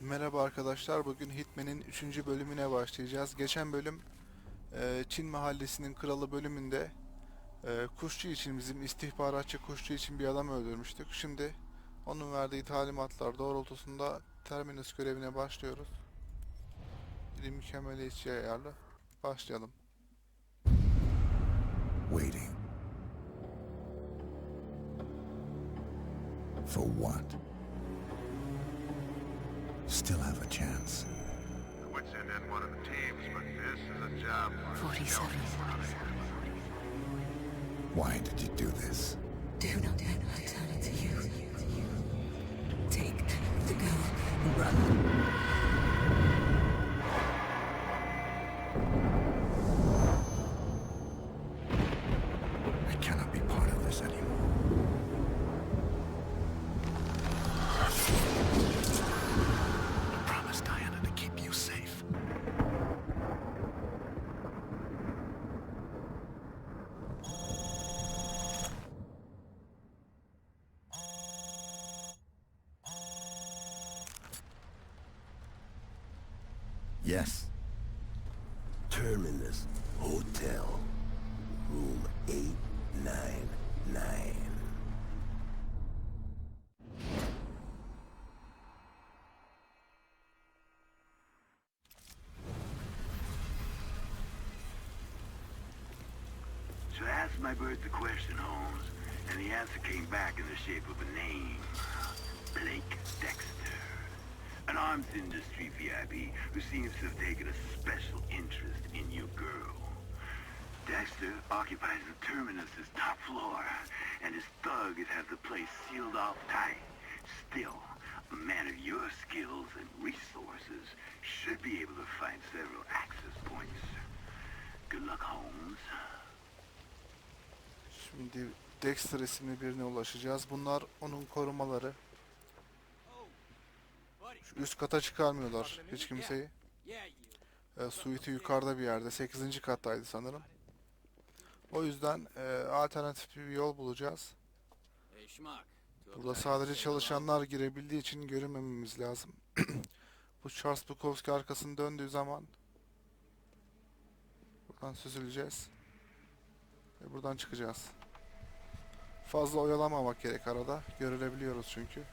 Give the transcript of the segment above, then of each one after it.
Merhaba arkadaşlar. Bugün Hitman'in 3. bölümüne başlayacağız. Geçen bölüm e, Çin Mahallesi'nin kralı bölümünde e, kuşçu için bizim istihbaratçı kuşçu için bir adam öldürmüştük. Şimdi onun verdiği talimatlar doğrultusunda Terminus görevine başlıyoruz. Bir mükemmeliyetçi ayarlı. Başlayalım. Waiting. For what? Still have a chance. Quit send in one of the teams, but this is a job for 47. Why did you do this? Do not let her turn it to you. Take the girl and run. Yes. Terminus Hotel, room 899. So I asked my bird the question, Holmes, and the answer came back in the shape of a name. Blake Dexter. An arms industry VIP who seems to have taken a special interest in your girl. Dexter occupies the terminus's top floor, and his thugs have the place sealed off tight. Still, a man of your skills and resources should be able to find several access points. Good luck, Holmes. Şimdi Dexter isimli birine ulaşacağız. Bunlar onun korumaları. Üst kata çıkarmıyorlar hiç kimseyi. E, suite'i yukarıda bir yerde. 8. kattaydı sanırım. O yüzden e, alternatif bir yol bulacağız. Burada sadece çalışanlar girebildiği için görünmememiz lazım. Bu Charles Bukowski arkasını döndüğü zaman buradan süzüleceğiz. Ve buradan çıkacağız. Fazla oyalamamak gerek arada. Görülebiliyoruz çünkü.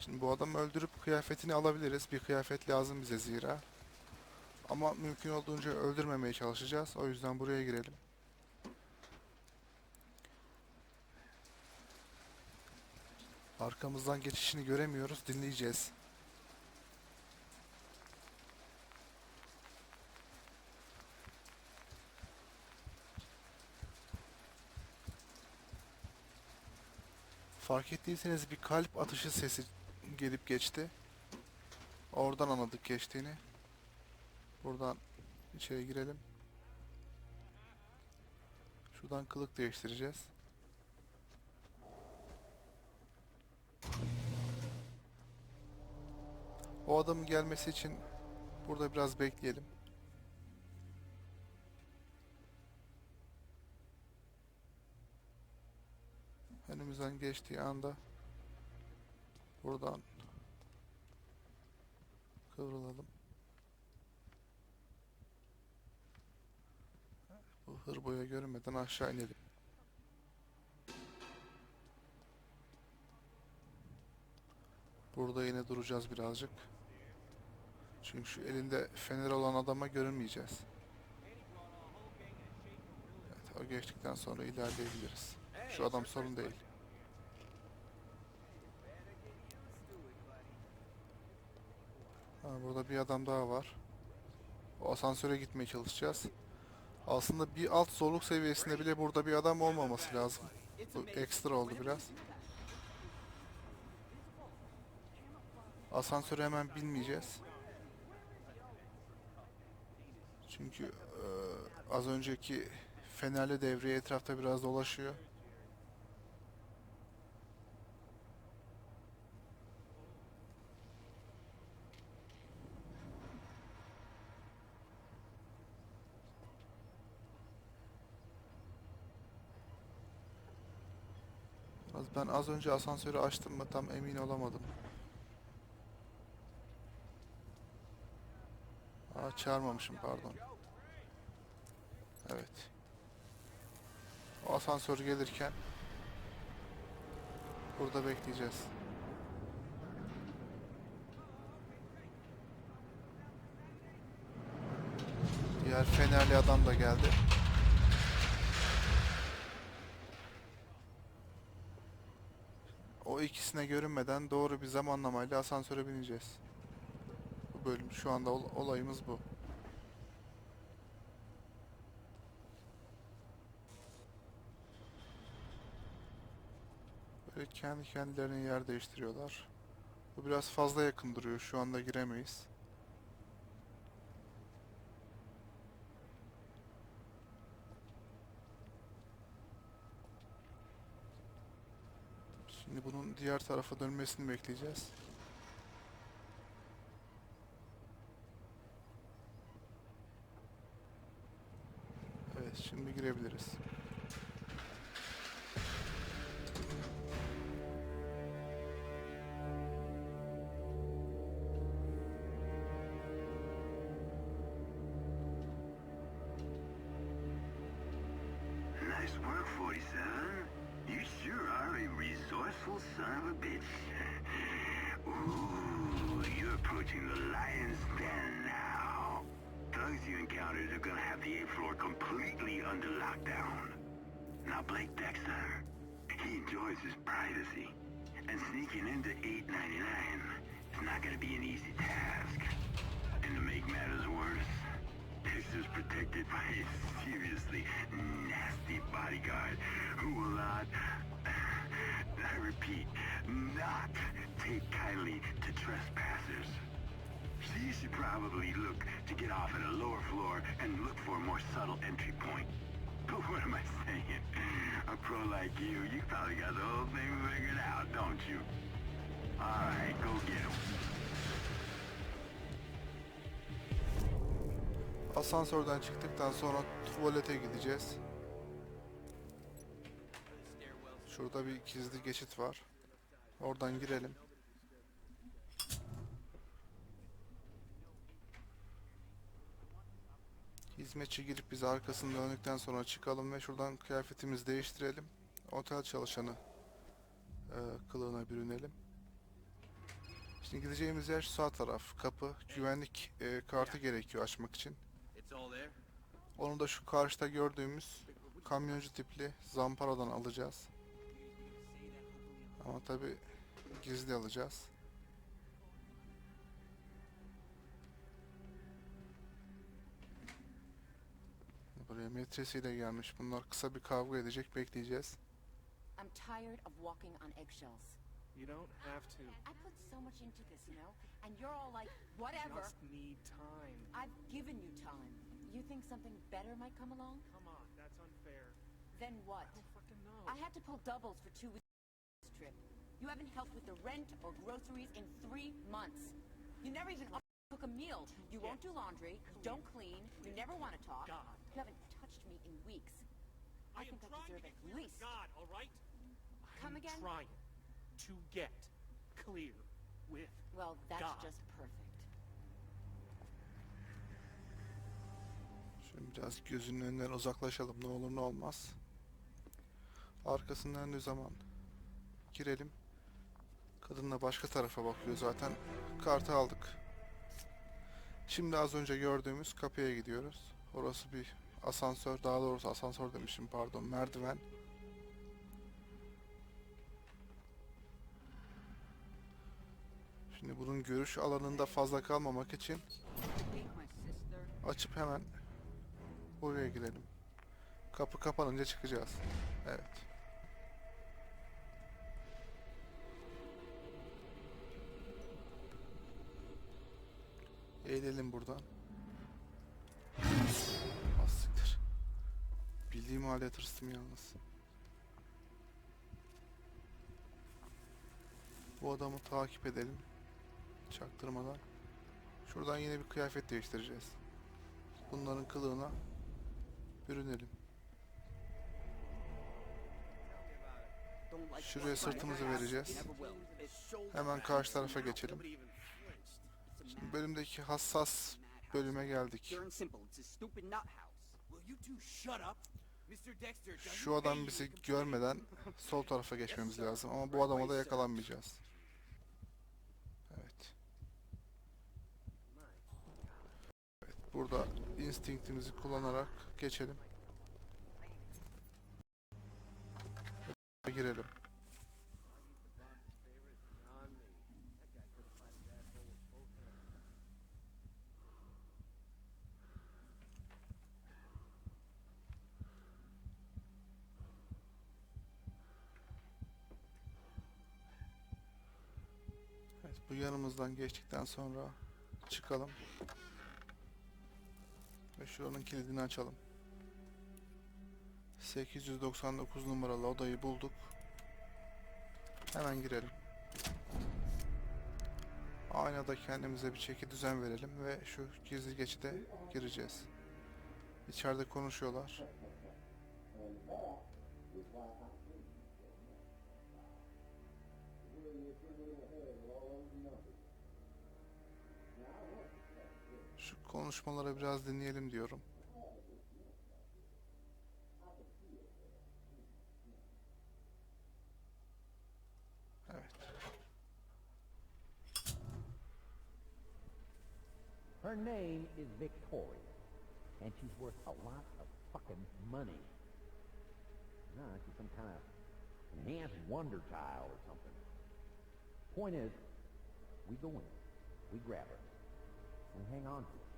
Şimdi bu adamı öldürüp kıyafetini alabiliriz. Bir kıyafet lazım bize zira. Ama mümkün olduğunca öldürmemeye çalışacağız. O yüzden buraya girelim. Arkamızdan geçişini göremiyoruz. Dinleyeceğiz. Fark ettiyseniz bir kalp atışı sesi gelip geçti. Oradan anladık geçtiğini. Buradan içeri girelim. Şuradan kılık değiştireceğiz. O adamın gelmesi için burada biraz bekleyelim. Önümüzden geçtiği anda buradan kıvrılalım. Bu hırboya görünmeden aşağı inelim. Burada yine duracağız birazcık. Çünkü şu elinde fener olan adama görünmeyeceğiz. Evet, o geçtikten sonra ilerleyebiliriz. Şu adam sorun değil. Ha, burada bir adam daha var. O asansöre gitmeye çalışacağız. Aslında bir alt zorluk seviyesinde bile burada bir adam olmaması lazım. Bu ekstra oldu biraz. Asansöre hemen binmeyeceğiz. Çünkü eee, az önceki fenerli devreye etrafta biraz dolaşıyor. Az ben az önce asansörü açtım mı tam emin olamadım. Aa çağırmamışım pardon. Evet. O asansör gelirken burada bekleyeceğiz. Diğer fenerli adam da geldi. O ikisine görünmeden doğru bir zamanlamayla asansöre bineceğiz. Bu bölüm şu anda ol- olayımız bu. Böyle kendi kendilerine yer değiştiriyorlar. Bu biraz fazla yakın duruyor. Şu anda giremeyiz. Şimdi bunun diğer tarafa dönmesini bekleyeceğiz. Evet, şimdi girebiliriz. Nice work, 47. You sure are a resourceful son of a bitch. Ooh, you're approaching the lion's den now. Thugs you encountered are gonna have the eighth floor completely under lockdown. Now, Blake Dexter, he enjoys his privacy. And sneaking into 899 is not gonna be an easy task. Dexter's protected by a seriously nasty bodyguard who will not, uh, I repeat, not take kindly to trespassers. She should probably look to get off at a lower floor and look for a more subtle entry point. But what am I saying? A pro like you, you probably got the whole thing figured out, don't you? All right, go get him. Asansörden çıktıktan sonra tuvalete gideceğiz. Şurada bir gizli geçit var. Oradan girelim. Hizmetçi girip bizi arkasını döndükten sonra çıkalım ve şuradan kıyafetimizi değiştirelim. Otel çalışanı e, kılığına bürünelim. Şimdi gideceğimiz yer sağ taraf. Kapı, güvenlik e, kartı gerekiyor açmak için. Onu da şu karşıda gördüğümüz kamyoncu tipli zamparadan alacağız. Ama tabi gizli alacağız. Buraya metresiyle gelmiş. Bunlar kısa bir kavga edecek. Bekleyeceğiz. I'm tired of walking on eggshells. You don't have to. I put so much into this, you know, and you're all like, whatever. Just need time. I've given you time. You think something better might come along? Come on, that's unfair. Then what? I don't fucking know. I had to pull doubles for two weeks this trip. You haven't helped with the rent or groceries in three months. You never even cook a meal. You won't do laundry. You Don't clean. You never want to talk. God. You haven't touched me in weeks. I, I am think I deserve at least. God, all right? Come I'm again? trying to get clear with Well, that's God. just perfect. Şimdi biraz gözünün önünden uzaklaşalım. Ne olur ne olmaz. Arkasından döndüğü zaman girelim. Kadın da başka tarafa bakıyor zaten. Kartı aldık. Şimdi az önce gördüğümüz kapıya gidiyoruz. Orası bir asansör. Daha doğrusu asansör demişim pardon. Merdiven. Şimdi bunun görüş alanında fazla kalmamak için açıp hemen Buraya girelim. Kapı kapanınca çıkacağız. Evet. Eğilelim buradan. Az siktir. Bildiğim halde tırstım yalnız. Bu adamı takip edelim. Çaktırmadan. Şuradan yine bir kıyafet değiştireceğiz. Bunların kılığına bürünelim. Şuraya sırtımızı vereceğiz. Hemen karşı tarafa geçelim. Şimdi bölümdeki hassas bölüme geldik. Şu adam bizi görmeden sol tarafa geçmemiz lazım ama bu adama da yakalanmayacağız. Evet. Evet, burada instinktimizi kullanarak geçelim. Girelim. Evet, bu yanımızdan geçtikten sonra çıkalım. Ve şuranın kilidini açalım. 899 numaralı odayı bulduk. Hemen girelim. Aynada kendimize bir çeki düzen verelim ve şu gizli geçide gireceğiz. İçeride konuşuyorlar. Şu biraz dinleyelim diyorum. Evet. Her name is Victoria, and she's worth a lot of fucking money. No, she's some kind of enhanced wonder child or something. Point is, we go in, we grab her, we hang on to her.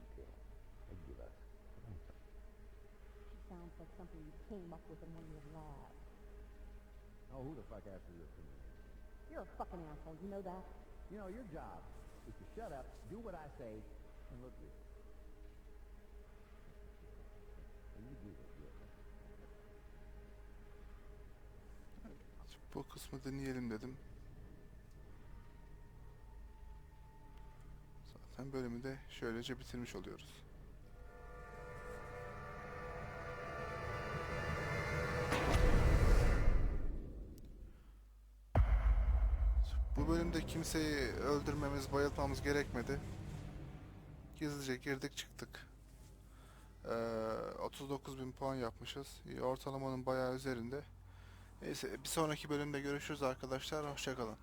Until they give us ransom. She sounds like something you came up with in one of your labs. Oh, who the fuck asked you this to me? You're a fucking asshole, you know that? You know, your job is to shut up, do what I say, and look here. And you do it, yeah. Bu kısmı dinleyelim dedim. Zaten bölümü de şöylece bitirmiş oluyoruz. Bu bölümde kimseyi öldürmemiz, bayıltmamız gerekmedi. Gizlice girdik çıktık. Ee, 39.000 puan yapmışız. Ortalamanın bayağı üzerinde. Neyse bir sonraki bölümde görüşürüz arkadaşlar. Hoşçakalın.